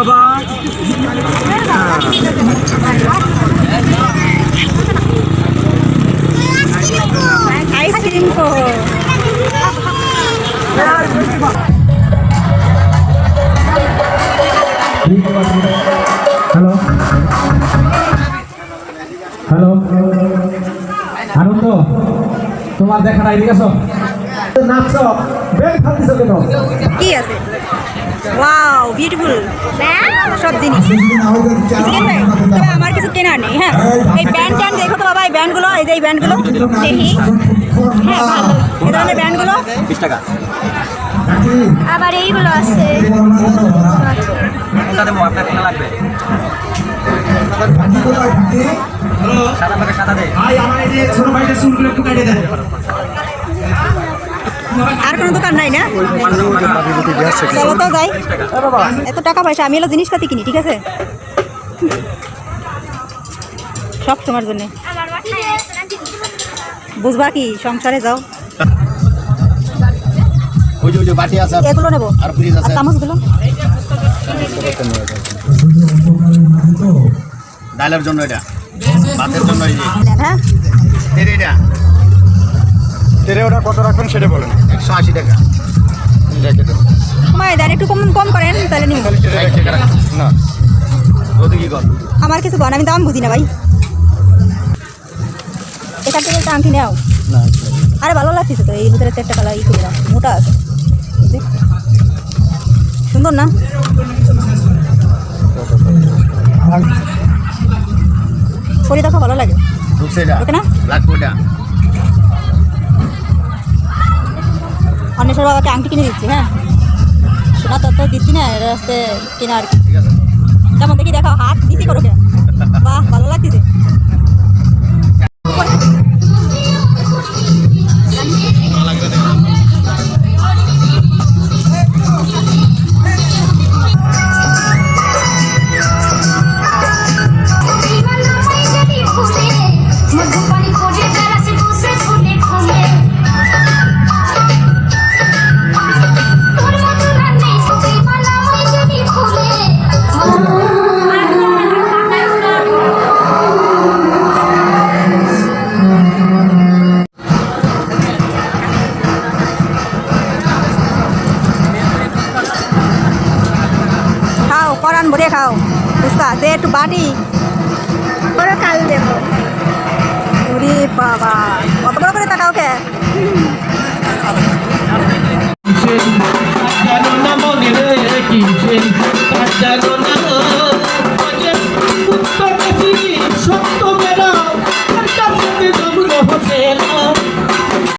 বাবা। আইসক্রিম কো hello. Hello. Ananda তোমার দেখা নাই এদিকে আসো নাচছ বেশ খাতিছ কেন? কি আছে? ওয়াও বিউটিফুল সব জিনিস। ঠিক তবে আমার কিছু কেনার নেই হ্যাঁ। এই ব্যান্ড ট্যান্ড দেখো তো বাবা এই ব্যান্ডগুলো এই যে এই ব্যান্ডগুলো দেখি। হ্যাঁ ভালো। এই ধরনের ব্যান্ডগুলো। বিশ টাকা। আবার এইগুলো আছে। লাগবে? সাদা সাদা দে। ভাই আমার এই যে ছোট ভাইটার চুলগুলো একটু কাটিয়ে দেন। আর কোনো দোকান নাই না? চলো তো যাই। এত টাকা পয়সা আমি এলো জিনিসপাতি কিনি ঠিক আছে? সব সময়ের জন্য। বুঝবা কি সংসারে যাও। এগুলো নেব। চামচগুলো। ডালের জন্য এটা। ভাতের জন্য হ্যাঁ? এটা। তেরে ওটা কত রাখবেন সেটা বলেন। একশো আশি টাকা। একটু কম কম করেন তাহলে নিব না। আমার কিছু বন আমি দাম বুঝি না ভাই। এখান থেকে একটা আংটি নাও। আরে ভালো লাগতেছে তো এই ভিতরে চারটা কালার ই করে দাও। মোটা আছে। সুন্দর না? পরে দেখো ভালো লাগে। না? অন্বেষণ বাবাকে আংটি কিনে দিচ্ছি হ্যাঁ। সোনা তো তো দিচ্ছি না এটা হচ্ছে কেনা আর কি। কেমন দেখি দেখো হাত দিছি করো কে বাহ ভালো লাগতেছে। করান ভরে খাও। ফুচকা যে একটু বাটি। ওরা কাল দেবো। বাবা।